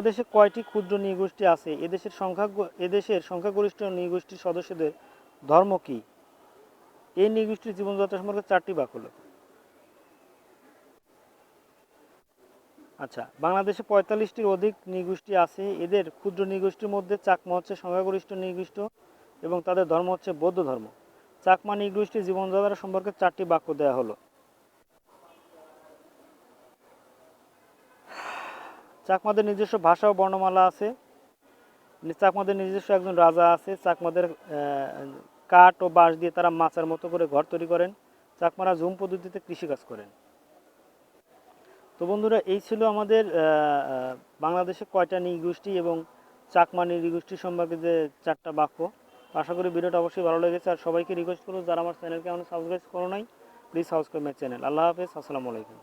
বাংলাদেশে কয়টি ক্ষুদ্র নৃগোষ্ঠী আছে? এদেশের সংখ্যা এদেশের সংখ্যাগরিষ্ঠ নৃগোষ্ঠীর সদস্যদের ধর্ম কি? এই নৃগোষ্ঠীর জীবনযাত্রা সম্পর্কে চারটি বাক্য লেখো। আচ্ছা বাংলাদেশে পঁয়তাল্লিশটির অধিক নৃগোষ্ঠী আছে। এদের ক্ষুদ্র নৃগোষ্ঠীর মধ্যে চাকমা হচ্ছে সংখ্যাগরিষ্ঠ নৃগোষ্ঠ এবং তাদের ধর্ম হচ্ছে বৌদ্ধ ধর্ম। চাকমা নৃগোষ্ঠীর জীবনযাত্রা সম্পর্কে চারটি বাক্য দেওয়া হলো। চাকমাদের নিজস্ব ভাষা ও বর্ণমালা আছে। চাকমাদের নিজস্ব একজন রাজা আছে। চাকমাদের কাঠ ও বাঁশ দিয়ে তারা মাচার মতো করে ঘর তৈরি করেন। চাকমারা ঝুম পদ্ধতিতে কৃষিকাজ করেন। তো বন্ধুরা, এই ছিল আমাদের বাংলাদেশে কয়টা নৃগোষ্ঠী এবং চাকমা নৃগোষ্ঠী সম্পর্কে যে চারটা বাক্য। আশা করি ভিডিওটা অবশ্যই ভালো লেগেছে। আর সবাইকে রিকোয়েস্ট করব, যারা আমার চ্যানেলকে এখনও সাবস্ক্রাইব করো নাই please subscribe my channel Allah হাফেজ, আসসালামু আলাইকুম।